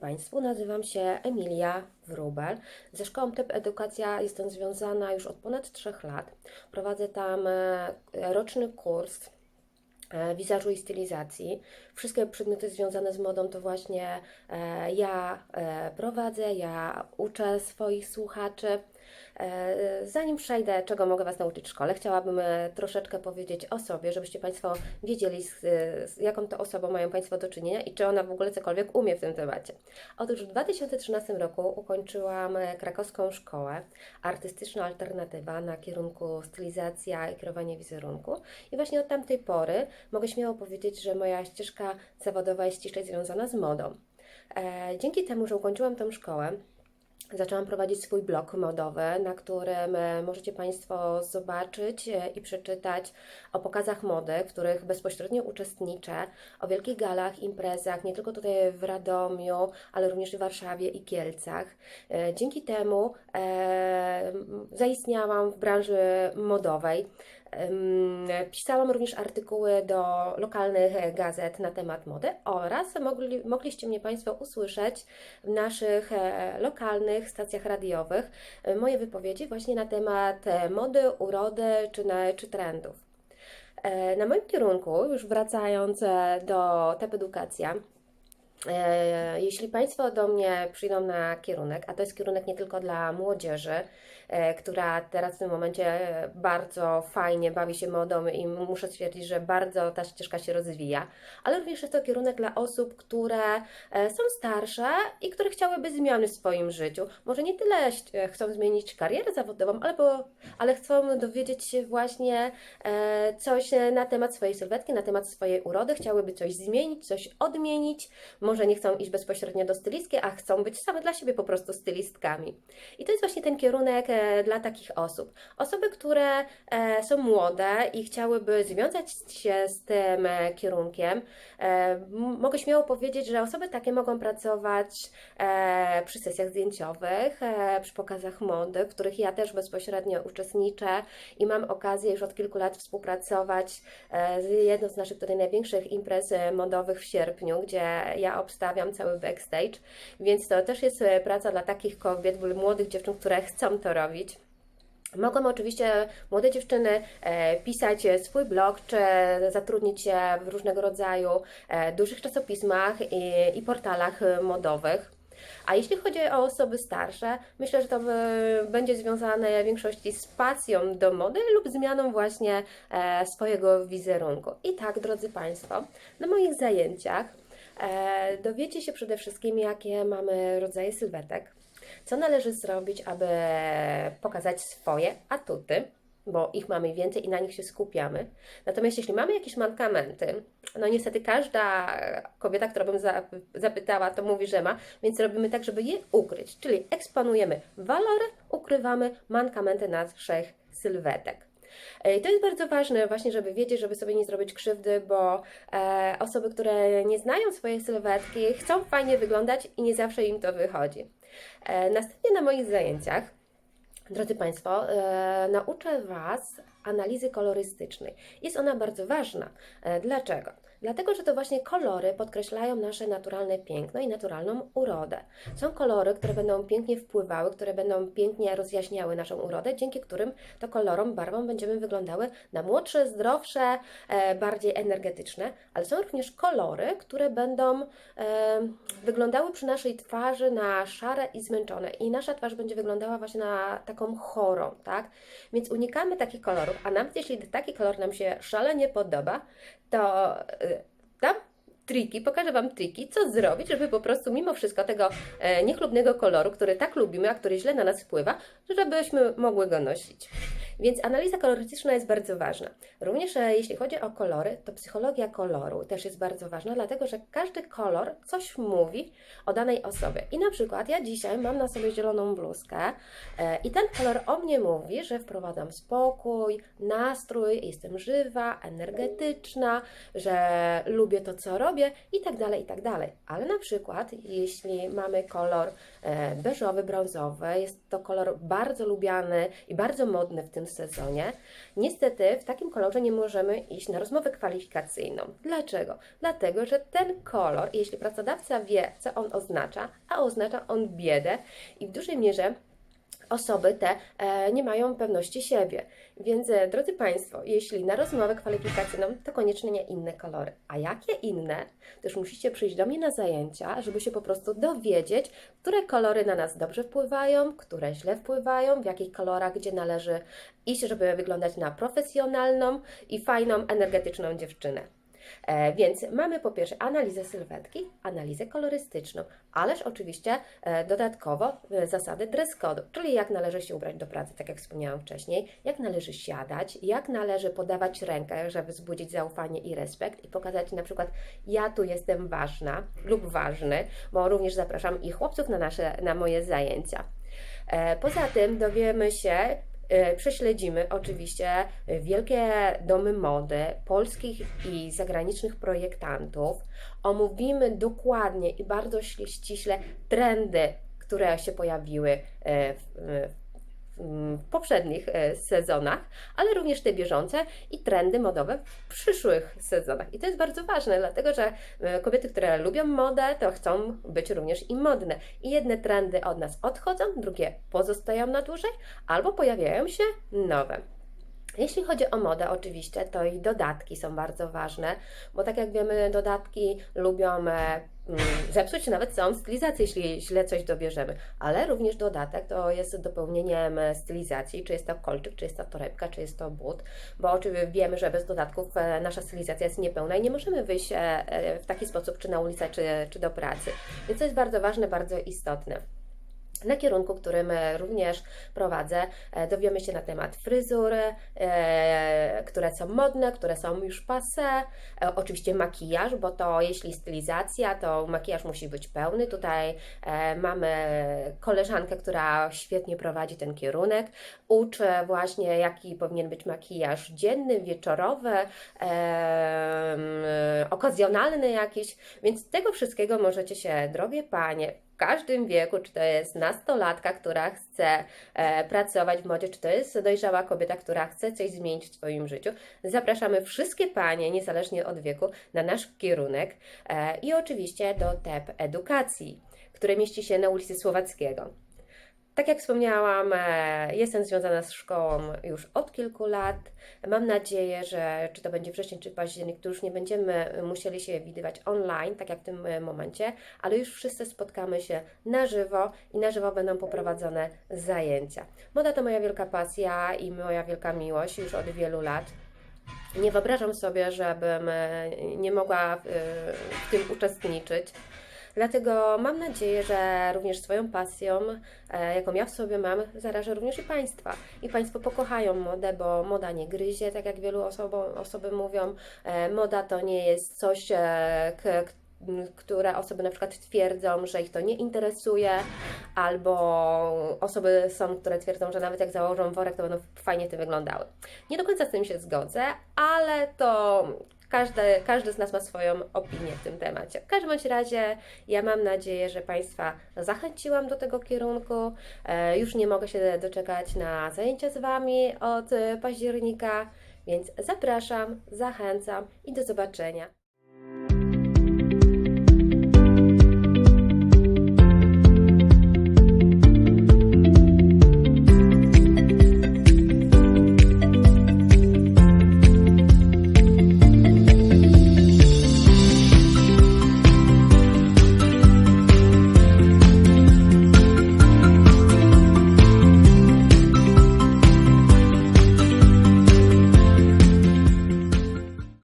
Państwu, nazywam się Emilia Wrubel. Ze szkołą Typ Edukacja jestem związana już od ponad 3 lat. Prowadzę tam e, roczny kurs e, wizażu i stylizacji. Wszystkie przedmioty związane z modą to właśnie e, ja prowadzę, ja uczę swoich słuchaczy. E, Zanim przejdę, czego mogę Was nauczyć w szkole, chciałabym e, troszeczkę powiedzieć o sobie, żebyście Państwo wiedzieli, z, z jaką to osobą mają Państwo do czynienia i czy ona w ogóle cokolwiek umie w tym temacie. Otóż w 2013 roku ukończyłam e, krakowską szkołę artystyczna alternatywa na kierunku stylizacja i kierowanie wizerunku. I właśnie od tamtej pory mogę śmiało powiedzieć, że moja ścieżka zawodowa jest ściśle związana z modą. E, dzięki temu, że ukończyłam tę szkołę, Zaczęłam prowadzić swój blog modowy, na którym e, możecie Państwo zobaczyć e, i przeczytać o pokazach mody, w których bezpośrednio uczestniczę, o wielkich galach, imprezach, nie tylko tutaj w Radomiu, ale również w Warszawie i Kielcach. E, Dzięki temu e, zaistniałam w branży modowej. Pisałam również artykuły do lokalnych gazet na temat mody oraz mogli, mogliście mnie Państwo usłyszeć w naszych e, lokalnych stacjach radiowych e, moje wypowiedzi właśnie na temat e, mody, urody czy, na, czy trendów. Na moim kierunku, już wracając do TEP Edukacja, Jeśli Państwo do mnie przyjdą na kierunek, a to jest kierunek nie tylko dla młodzieży, e, która teraz w tym momencie bardzo fajnie bawi się modą i muszę stwierdzić, że bardzo ta ścieżka się rozwija, ale również jest to kierunek dla osób, które e, są starsze i które chciałyby zmiany w swoim życiu. Może nie tyle e, chcą zmienić karierę zawodową, ale, chcą dowiedzieć się właśnie e, coś na temat swojej sylwetki, na temat swojej urody, chciałyby coś zmienić, coś odmienić, może nie chcą iść bezpośrednio do stylistki, a chcą być same dla siebie po prostu stylistkami. I to jest właśnie ten kierunek e, dla takich osób. Osoby, które e, są młode i chciałyby związać się z tym e, kierunkiem, mogę śmiało powiedzieć, że osoby takie mogą pracować przy sesjach zdjęciowych, przy pokazach mody, w których ja też bezpośrednio uczestniczę i mam okazję już od kilku lat współpracować z jedną z naszych tutaj największych imprez modowych w sierpniu, gdzie ja obstawiam cały backstage, więc to też jest e, praca dla takich kobiet, bądź młodych dziewczyn, które chcą to robić. Mogą oczywiście młode dziewczyny e, pisać swój blog, czy zatrudnić się w różnego rodzaju e, dużych czasopismach i, portalach modowych. A jeśli chodzi o osoby starsze, myślę, że to będzie związane w większości z pasją do mody lub zmianą właśnie swojego wizerunku. I tak, drodzy Państwo, na moich zajęciach dowiecie się przede wszystkim, jakie mamy rodzaje sylwetek, co należy zrobić, aby pokazać swoje atuty, bo ich mamy więcej i na nich się skupiamy. Natomiast jeśli mamy jakieś mankamenty, no niestety każda kobieta, która bym za- zapytała, to mówi, że ma, więc robimy tak, żeby je ukryć. Czyli eksponujemy walory, ukrywamy mankamenty naszych sylwetek. E, I to jest bardzo ważne właśnie, żeby wiedzieć, żeby sobie nie zrobić krzywdy, bo e, osoby, które nie znają swojej sylwetki, chcą fajnie wyglądać i nie zawsze im to wychodzi. E, następnie na moich zajęciach Drodzy Państwo, e, nauczę Was analizy kolorystycznej. Jest ona bardzo ważna. E, dlaczego? Dlatego, że to właśnie kolory podkreślają nasze naturalne piękno i naturalną urodę. Są kolory, które będą pięknie wpływały, które będą pięknie rozjaśniały naszą urodę, dzięki którym to kolorom, barwom będziemy wyglądały na młodsze, zdrowsze, e, bardziej energetyczne, ale są również kolory, które będą e, wyglądały przy naszej twarzy na szare i zmęczone i nasza twarz będzie wyglądała właśnie na taką chorą, tak? Więc unikamy takich kolorów, a nawet jeśli taki kolor nam się szalenie podoba, to y, dam triki, pokażę Wam triki, co zrobić, żeby po prostu mimo wszystko tego e, niechlubnego koloru, który tak lubimy, a który źle na nas wpływa, żebyśmy mogły go nosić. Więc analiza kolorystyczna jest bardzo ważna. Również e, jeśli chodzi o kolory, to psychologia koloru też jest bardzo ważna, dlatego że każdy kolor coś mówi o danej osobie. I na przykład ja dzisiaj mam na sobie zieloną bluzkę e, i ten kolor o mnie mówi, że wprowadzam spokój, nastrój, jestem żywa, energetyczna, że lubię to, co robię i tak dalej, i tak dalej. Ale na przykład, jeśli mamy kolor e, beżowy, brązowy, jest to kolor bardzo lubiany i bardzo modny w tym sezonie. Niestety w takim kolorze nie możemy iść na rozmowę kwalifikacyjną. Dlaczego? Dlatego, że ten kolor, jeśli pracodawca wie, co on oznacza, a oznacza on biedę i w dużej mierze osoby te e, nie mają pewności siebie. Więc e, drodzy Państwo, jeśli na rozmowę kwalifikacyjną, to koniecznie nie inne kolory. A jakie inne? Też musicie przyjść do mnie na zajęcia, żeby się po prostu dowiedzieć, które kolory na nas dobrze wpływają, które źle wpływają, w jakich kolorach, gdzie należy iść, żeby wyglądać na profesjonalną i fajną, energetyczną dziewczynę. E, więc mamy po pierwsze analizę sylwetki, analizę kolorystyczną, ależ oczywiście e, dodatkowo e, zasady dress code, czyli jak należy się ubrać do pracy, tak jak wspomniałam wcześniej, jak należy siadać, jak należy podawać rękę, żeby wzbudzić zaufanie i respekt i pokazać na przykład ja tu jestem ważna lub ważny, bo również zapraszam i chłopców na, nasze, na moje zajęcia. Poza tym dowiemy się, prześledzimy oczywiście wielkie domy mody polskich i zagranicznych projektantów. Omówimy dokładnie i bardzo ści- ściśle trendy, które się pojawiły e, w poprzednich e, sezonach, ale również te bieżące i trendy modowe w przyszłych sezonach. I to jest bardzo ważne, dlatego że e, kobiety, które lubią modę, to chcą być również i modne. I jedne trendy od nas odchodzą, drugie pozostają na dłużej, albo pojawiają się nowe. Jeśli chodzi o modę, oczywiście, to i dodatki są bardzo ważne, bo tak jak wiemy, dodatki lubią e, zepsuć nawet całą stylizację, jeśli źle coś dobierzemy, ale również dodatek to jest dopełnieniem e, stylizacji, czy jest to kolczyk, czy jest to torebka, czy jest to but, bo oczywiście wiemy, że bez dodatków e, nasza stylizacja jest niepełna i nie możemy wyjść e, w taki sposób, czy na ulicę, czy, czy do pracy. Więc to jest bardzo ważne, bardzo istotne. Na kierunku, którym również prowadzę, e, dowiemy się na temat fryzur, e, które są modne, które są już passé. E, oczywiście makijaż, bo to jeśli stylizacja, to makijaż musi być pełny. Tutaj e, mamy koleżankę, która świetnie prowadzi ten kierunek. Uczy właśnie, jaki powinien być makijaż dzienny, wieczorowy, okazjonalny jakiś. Więc tego wszystkiego możecie się, drogie panie, w każdym wieku, czy to jest nastolatka, która chce e, pracować w modzie, czy to jest dojrzała kobieta, która chce coś zmienić w swoim życiu. Zapraszamy wszystkie panie, niezależnie od wieku, na nasz kierunek e, i oczywiście do TEP Edukacji, które mieści się na ulicy Słowackiego. Tak jak wspomniałam, e, jestem związana z szkołą już od kilku lat. Mam nadzieję, że czy to będzie wrzesień, czy październik, to już nie będziemy musieli się widywać online, tak jak w tym e, momencie, ale już wszyscy spotkamy się na żywo i na żywo będą poprowadzone zajęcia. Moda to moja wielka pasja i moja wielka miłość już od wielu lat. Nie wyobrażam sobie, żebym e, nie mogła w, w tym uczestniczyć. Dlatego mam nadzieję, że również swoją pasją, e, jaką ja w sobie mam, zarażę również i Państwa. I Państwo pokochają modę, bo moda nie gryzie, tak jak wielu osobo, osoby mówią. E, moda to nie jest coś, e, które osoby na przykład twierdzą, że ich to nie interesuje, albo osoby są, które twierdzą, że nawet jak założą worek, to będą fajnie tym wyglądały. Nie do końca z tym się zgodzę, ale to każdy, każdy z nas ma swoją opinię w tym temacie. W każdym razie ja mam nadzieję, że Państwa zachęciłam do tego kierunku. E, już nie mogę się doczekać na zajęcia z Wami od października, więc zapraszam, zachęcam i do zobaczenia.